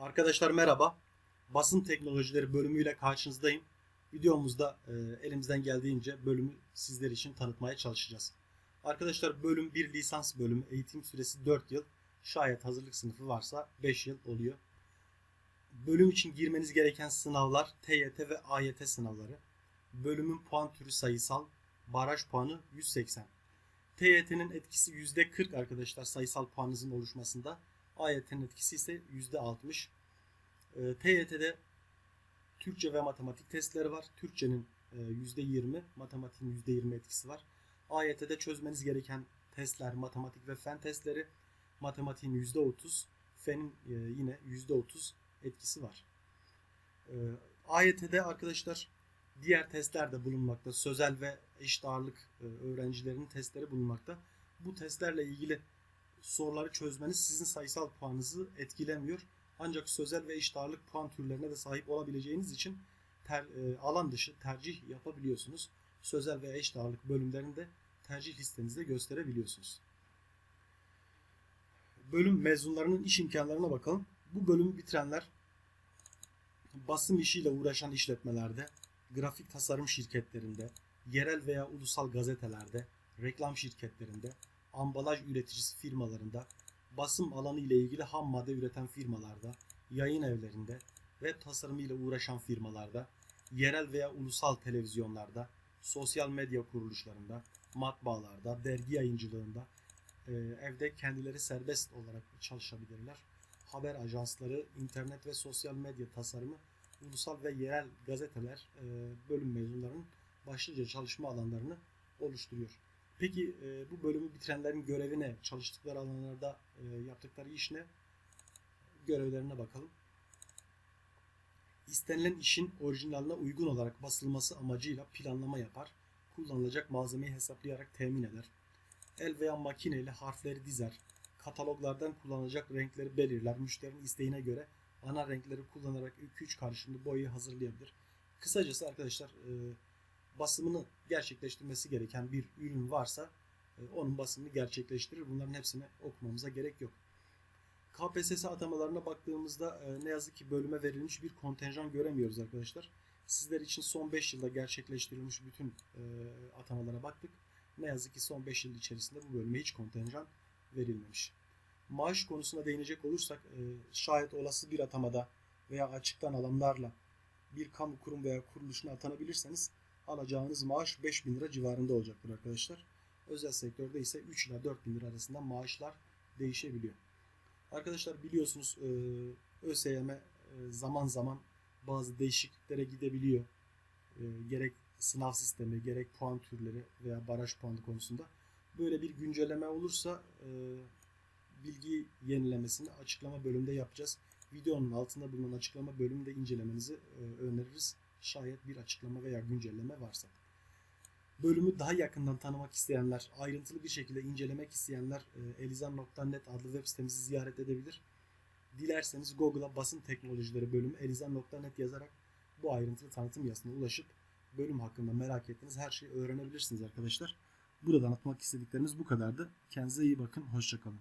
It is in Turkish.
Arkadaşlar merhaba. Basın teknolojileri bölümüyle karşınızdayım. Videomuzda e, elimizden geldiğince bölümü sizler için tanıtmaya çalışacağız. Arkadaşlar bölüm bir lisans bölümü. Eğitim süresi 4 yıl. Şayet hazırlık sınıfı varsa 5 yıl oluyor. Bölüm için girmeniz gereken sınavlar TYT ve AYT sınavları. Bölümün puan türü sayısal. Baraj puanı 180. TYT'nin etkisi %40 arkadaşlar sayısal puanınızın oluşmasında. AYT'nin etkisi ise %60. E, TYT'de Türkçe ve matematik testleri var. Türkçenin e, %20, matematiğin %20 etkisi var. AYT'de çözmeniz gereken testler matematik ve fen testleri. Matematiğin %30, fenin e, yine %30 etkisi var. E, AYT'de arkadaşlar diğer testler de bulunmakta. Sözel ve eşit ağırlık e, öğrencilerinin testleri bulunmakta. Bu testlerle ilgili soruları çözmeniz sizin sayısal puanınızı etkilemiyor. Ancak sözel ve eşit ağırlık puan türlerine de sahip olabileceğiniz için ter, e, alan dışı tercih yapabiliyorsunuz. Sözel ve eşit ağırlık bölümlerini de tercih listenizde gösterebiliyorsunuz. Bölüm mezunlarının iş imkanlarına bakalım. Bu bölümü bitirenler basım işiyle uğraşan işletmelerde, grafik tasarım şirketlerinde, yerel veya ulusal gazetelerde, reklam şirketlerinde, ambalaj üreticisi firmalarında, basım alanı ile ilgili ham madde üreten firmalarda, yayın evlerinde ve tasarımı ile uğraşan firmalarda, yerel veya ulusal televizyonlarda, sosyal medya kuruluşlarında, matbaalarda, dergi yayıncılığında, e, evde kendileri serbest olarak çalışabilirler. Haber ajansları, internet ve sosyal medya tasarımı, ulusal ve yerel gazeteler e, bölüm mezunlarının başlıca çalışma alanlarını oluşturuyor. Peki e, bu bölümü bitirenlerin görevi ne? Çalıştıkları alanlarda e, yaptıkları iş ne? Görevlerine bakalım. İstenilen işin orijinaline uygun olarak basılması amacıyla planlama yapar. Kullanılacak malzemeyi hesaplayarak temin eder. El veya makineyle harfleri dizer. Kataloglardan kullanılacak renkleri belirler. Müşterinin isteğine göre ana renkleri kullanarak 2-3 karışımlı boyayı hazırlayabilir. Kısacası arkadaşlar e, basımını gerçekleştirmesi gereken bir ürün varsa e, onun basımını gerçekleştirir. Bunların hepsini okumamıza gerek yok. KPSS atamalarına baktığımızda e, ne yazık ki bölüme verilmiş bir kontenjan göremiyoruz arkadaşlar. Sizler için son 5 yılda gerçekleştirilmiş bütün e, atamalara baktık. Ne yazık ki son 5 yıl içerisinde bu bölüme hiç kontenjan verilmemiş. Maaş konusuna değinecek olursak şayet olası bir atamada veya açıktan alanlarla bir kamu kurum veya kuruluşuna atanabilirseniz alacağınız maaş 5000 lira civarında olacaktır arkadaşlar. Özel sektörde ise 3 ila 4000 lira arasında maaşlar değişebiliyor. Arkadaşlar biliyorsunuz ÖSYM zaman zaman bazı değişikliklere gidebiliyor. Gerek sınav sistemi, gerek puan türleri veya baraj puanı konusunda. Böyle bir güncelleme olursa bilgi yenilemesini açıklama bölümünde yapacağız. Videonun altında bulunan açıklama bölümünde incelemenizi öneririz şayet bir açıklama veya güncelleme varsa. Bölümü daha yakından tanımak isteyenler, ayrıntılı bir şekilde incelemek isteyenler e, elizan.net adlı web sitemizi ziyaret edebilir. Dilerseniz Google'a basın teknolojileri bölümü elizan.net yazarak bu ayrıntılı tanıtım yazısına ulaşıp bölüm hakkında merak ettiğiniz her şeyi öğrenebilirsiniz arkadaşlar. Burada anlatmak istediklerimiz bu kadardı. Kendinize iyi bakın, hoşçakalın.